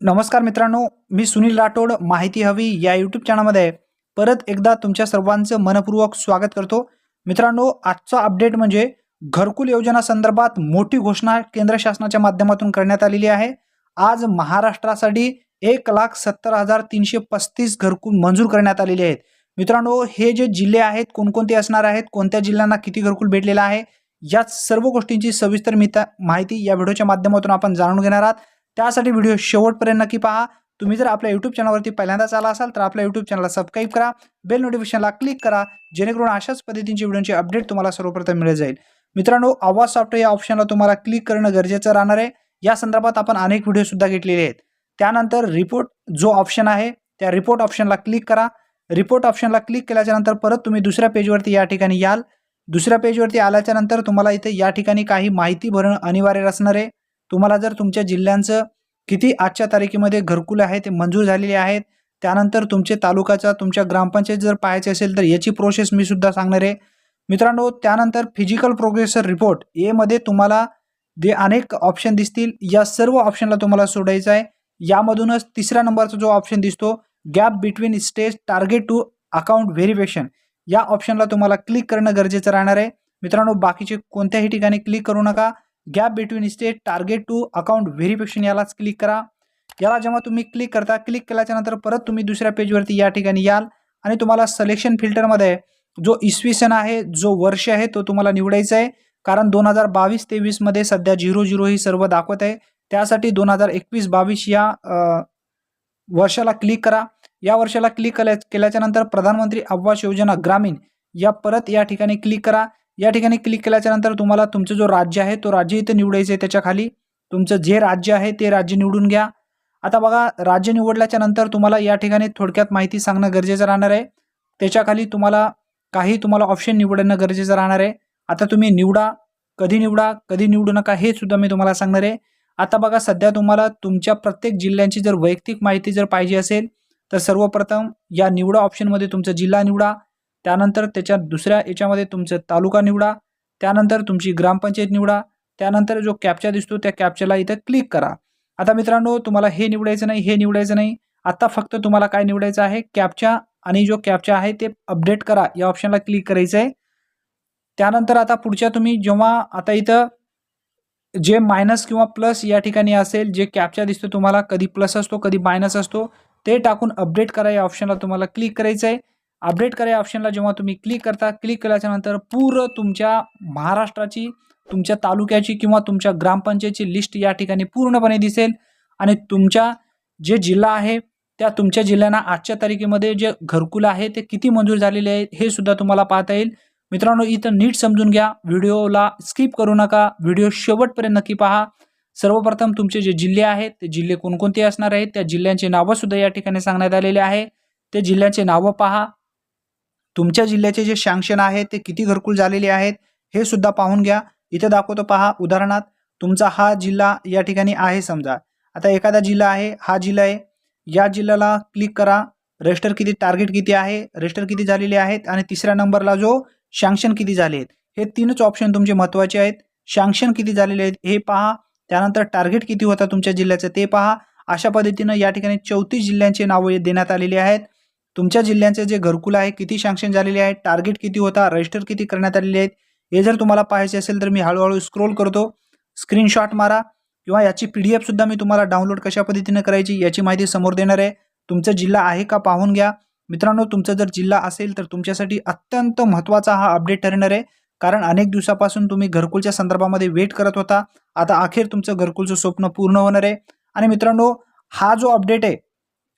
नमस्कार मित्रांनो मी सुनील राठोड माहिती हवी या यूट्यूब चॅनलमध्ये परत एकदा तुमच्या सर्वांचं मनपूर्वक स्वागत करतो. मित्रांनो आजचा अपडेट म्हणजे घरकुल योजना संदर्भात मोठी घोषणा केंद्र शासनाच्या माध्यमातून करण्यात आलेली आहे. आज महाराष्ट्रासाठी एक लाख सत्तर हजार तीनशे पस्तीस घरकुल मंजूर करण्यात आलेले आहेत. मित्रांनो हे जे जिल्हे आहेत कोणकोणते असणार आहेत कोणत्या जिल्ह्यांना किती घरकुल भेटलेला आहे या सर्व गोष्टींची सविस्तर मिता माहिती या व्हिडिओच्या माध्यमातून आपण जाणून घेणार आहात. त्यासाठी व्हिडिओ शेवटपर्यंत नक्की पहा. तुम्ही जर आपल्या यूट्यूब चॅनलवरती पहिल्यांदाच आला असाल तर आपल्या यूट्यूब चॅनलला सबस्क्राईब करा. बेल नोटिफिकेशनला क्लिक करा. जेणेकरून अशाच पद्धतींची व्हिडिओची अपडेट तुम्हाला सर्वप्रथम मिळत जाईल. मित्रांनो आवाज सॉफ्टवेअर या ऑप्शनला तुम्हाला क्लिक करणं गरजेचं राहणार आहे. या संदर्भात आपण अनेक व्हिडिओसुद्धा घेतलेले आहेत. त्यानंतर रिपोर्ट जो ऑप्शन आहे त्या रिपोर्ट ऑप्शनला क्लिक करा. रिपोर्ट ऑप्शनला क्लिक केल्याच्यानंतर परत तुम्ही दुसऱ्या पेजवरती या ठिकाणी याल. दुसऱ्या पेजवरती आल्याच्यानंतर तुम्हाला इथे या ठिकाणी काही माहिती भरणं अनिवार्य असणार आहे. तुम्हाला जर तुमच्या जिल्ह्यांचं किती आजच्या तारखेमध्ये घरकुल आहे ते मंजूर झालेले आहेत त्यानंतर तुमचे तालुकाचा तुमच्या ग्रामपंचायत जर पाहायचे असेल तर याची प्रोसेस मी सुद्धा सांगणार आहे. मित्रांनो त्यानंतर फिजिकल प्रोग्रेसर रिपोर्ट एमध्ये तुम्हाला जे अनेक ऑप्शन दिसतील या सर्व ऑप्शनला तुम्हाला सोडायचं आहे. यामधूनच तिसऱ्या नंबरचा जो ऑप्शन दिसतो gap between stage target to account verification या ऑप्शनला तुम्हाला क्लिक करणं गरजेचं राहणार आहे. मित्रांनो बाकीचे कोणत्याही ठिकाणी क्लिक करू नका. Gap between state target to account verification यालाच क्लिक करा. याला जेव्हा तुम्ही क्लिक करता क्लिक केल्याच्यानंतर परत तुम्ही दुसऱ्या पेजवरती या ठिकाणी याल आणि तुम्हाला सलेक्शन फिल्टरमध्ये जो इसवी सन आहे जो वर्ष आहे तो तुम्हाला निवडायचा आहे. कारण दोन हजार बावीस तेवीसमध्ये सध्या झिरो झिरो ही सर्व दाखवत आहे. त्यासाठी दोन हजार एकवीस बावीस या वर्षाला क्लिक करा. या वर्षाला क्लिक केल्या केल्याच्यानंतर प्रधानमंत्री आवास योजना ग्रामीण या परत या ठिकाणी क्लिक करा. या ठिकाणी क्लिक केल्याच्यानंतर तुम्हाला तुमचं जो राज्य आहे तो राज्य इथं निवडायचं आहे त्याच्याखाली तुमचं जे राज्य आहे ते राज्य निवडून घ्या. आता बघा राज्य निवडल्याच्या नंतर तुम्हाला या ठिकाणी थोडक्यात माहिती सांगणं गरजेचं राहणार आहे. त्याच्याखाली तुम्हाला काही तुम्हाला ऑप्शन निवडणं गरजेचं राहणार आहे. आता तुम्ही निवडा कधी निवडा कधी निवडू नका हे सुद्धा मी तुम्हाला सांगणार आहे. आता बघा सध्या तुम्हाला तुमच्या प्रत्येक जिल्ह्यांची जर वैयक्तिक माहिती जर पाहिजे असेल तर सर्वप्रथम या निवडा ऑप्शनमध्ये तुमचा जिल्हा निवडा. त्यानंतर त्याच्या दुसऱ्या याच्यामध्ये तुमचं तालुका निवडा त्यानंतर तुमची ग्रामपंचायत निवडा त्यानंतर जो कॅप्चा दिसतो त्या कॅप्चाला इथं क्लिक करा. आता मित्रांनो तुम्हाला हे निवडायचं नाही हे निवडायचं नाही. आत्ता फक्त तुम्हाला काय निवडायचं आहे? कॅप्चा आणि जो कॅप्चा आहे ते अपडेट करा. या ऑप्शनला क्लिक करायचं आहे त्यानंतर आता पुढच्या तुम्ही जेव्हा आता इथं जे मायनस किंवा प्लस या ठिकाणी असेल जे कॅप्चा दिसतो तुम्हाला कधी प्लस असतो कधी मायनस असतो ते टाकून अपडेट करा या ऑप्शनला तुम्हाला क्लिक करायचं आहे अपडेट करा या ऑप्शनला जेव्हा तुम्ही क्लिक करता क्लिक केल्याच्यानंतर पूर्ण तुमच्या महाराष्ट्राची तुमच्या तालुक्याची किंवा तुमच्या ग्रामपंचायतची लिस्ट या ठिकाणी पूर्णपणे दिसेल. आणि तुमच्या जे जिल्हा आहे त्या तुमच्या जिल्ह्यांना आजच्या तारखेमध्ये जे घरकुल आहे ते किती मंजूर झालेले आहेत हे सुद्धा तुम्हाला पाहता येईल. मित्रांनो इथं नीट समजून घ्या. व्हिडिओला स्किप करू नका. व्हिडिओ शेवटपर्यंत नक्की पहा. सर्वप्रथम तुमचे जे जिल्हे आहेत ते जिल्हे कोणकोणते असणार आहेत त्या जिल्ह्यांचे नावंसुद्धा या ठिकाणी सांगण्यात आलेले आहे. ते जिल्ह्यांचे नावं पहा. तुमच्या जिल्ह्याचे जे सँक्शन आहे ते किती घरकुल झालेले आहेत हे सुद्धा पाहून घ्या. इथे दाखवतो पहा उदाहरणार्थ तुमचा हा जिल्हा या ठिकाणी आहे समजा. आता एखादा जिल्हा आहे हा जिल्हा आहे या जिल्ह्याला क्लिक करा. रजिस्टर किती टार्गेट किती आहे रजिस्टर किती झालेले आहेत आणि तिसऱ्या नंबरला जो सँक्शन किती झाले आहेत हे तीनच ऑप्शन तुमचे महत्त्वाचे आहेत. सँक्शन किती झालेले आहेत हे पहा. त्यानंतर टार्गेट किती होता तुमच्या जिल्ह्याचं ते पहा. अशा पद्धतीनं या ठिकाणी चौतीस जिल्ह्यांचे नावं देण्यात आलेली आहेत. तुमच्या जिल्ह्यांचे जे घरकुल आहे किती सँक्शन झालेले आहे टार्गेट किती होता रजिस्टर किती करण्यात आलेले आहेत हे जर तुम्हाला पाहायचे असेल तर मी हळूहळू स्क्रोल करतो. स्क्रीनशॉट मारा किंवा याची पी डी एफसुद्धा मी तुम्हाला डाउनलोड कशा पद्धतीनं करायची याची माहिती समोर देणार आहे. तुमचा जिल्हा आहे का पाहून घ्या. मित्रांनो तुमचा जर जिल्हा असेल तर तुमच्यासाठी अत्यंत महत्त्वाचा हा अपडेट ठरणार आहे. कारण अनेक दिवसापासून तुम्ही घरकुलच्या संदर्भामध्ये वेट करत होता. आता अखेर तुमचं घरकुलचं स्वप्न पूर्ण होणार आहे. आणि मित्रांनो हा जो अपडेट आहे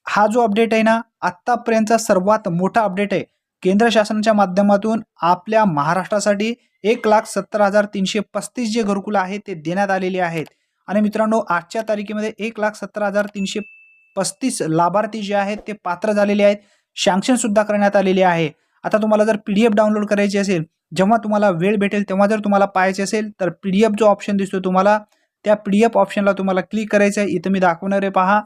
हा जो अपडेट आहे ना आत्तापर्यंतचा सर्वात मोठा अपडेट आहे. केंद्र शासनाच्या माध्यमातून आपल्या महाराष्ट्रासाठी एक लाख सत्तर हजार तीनशे पस्तीस जे घरकुल आहे ते देण्यात आलेले आहेत. आणि मित्रांनो आजच्या तारखेमध्ये एक लाख सत्तर हजार तीनशे पस्तीस लाभार्थी जे आहेत ते पात्र झालेले आहेत. सँक्शन सुद्धा करण्यात आलेले आहे. आता तुम्हाला जर पी डी एफ डाउनलोड करायची असेल जेव्हा तुम्हाला वेळ भेटेल तेव्हा जर तुम्हाला पाहायचे असेल तर पी डी एफ जो ऑप्शन दिसतो तुम्हाला त्या पी डी एफ ऑप्शनला तुम्हाला क्लिक करायचं आहे इथं मी दाखवणार आहे पहा.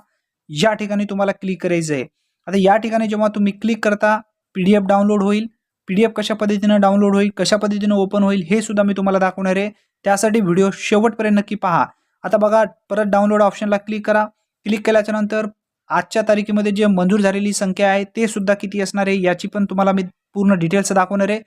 या ठिकाणी तुम्हाला क्लिक करायचं आहे आता या ठिकाणी जेव्हा तुम्ही क्लिक करता पी डी एफ डाउनलोड होईल. पी डी एफ कशा पद्धतीनं डाउनलोड होईल कशा पद्धतीनं ओपन होईल हे सुद्धा मी तुम्हाला दाखवणार आहे. त्यासाठी व्हिडिओ शेवटपर्यंत नक्की पहा. आता बघा परत डाउनलोड ऑप्शनला क्लिक करा. क्लिक केल्याच्यानंतर आजच्या तारखेमध्ये जे मंजूर झालेली संख्या आहे ते सुद्धा किती असणार आहे याची पण तुम्हाला मी पूर्ण डिटेल्स दाखवणार आहे.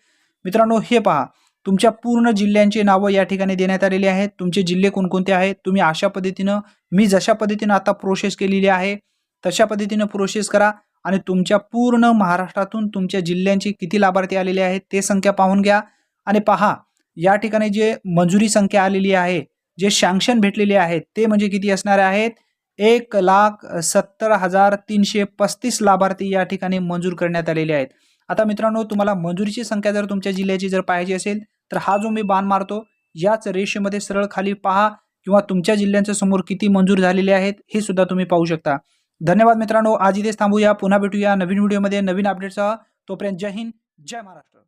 मित्रांनो हे पहा. तुमच्या पूर्ण जिल्ह्यांची नावं या ठिकाणी देण्यात आलेली आहेत. तुमचे जिल्हे कोणकोणते आहेत? तुम्ही अशा पद्धतीनं मी जशा पद्धतीनं आता प्रोसेस केलेली आहे तशा पद्धतीनं प्रोसेस करा. आणि तुमच्या पूर्ण महाराष्ट्रातून तुमच्या जिल्ह्यांची किती लाभार्थी आलेले आहेत ते संख्या पाहून घ्या. आणि पहा या ठिकाणी जे मंजुरी संख्या आलेली आहे जे शँक्शन भेटलेले आहेत ते म्हणजे किती असणारे आहेत? एक लाख सत्तर हजार तीनशे पस्तीस लाभार्थी या ठिकाणी मंजूर करण्यात आलेले आहेत. आता मित्रांनो तुम्हाला मंजुरीची संख्या जर तुमच्या जिल्ह्याची जर पाहिजे असेल तर हा जो मी बाण मारतो याच रेषेमध्ये सरळ खाली पहा किंवा तुमच्या जिल्ह्यांच्या समोर किती मंजूर झालेले आहेत हे सुद्धा तुम्ही पाहू शकता. धन्यवाद मित्रांनो. आज इथेच थांबूया. पुन्हा भेटूया नवीन व्हिडिओमध्ये नवीन अपडेटसह तोपर्यंत जय हिंद जय महाराष्ट्र.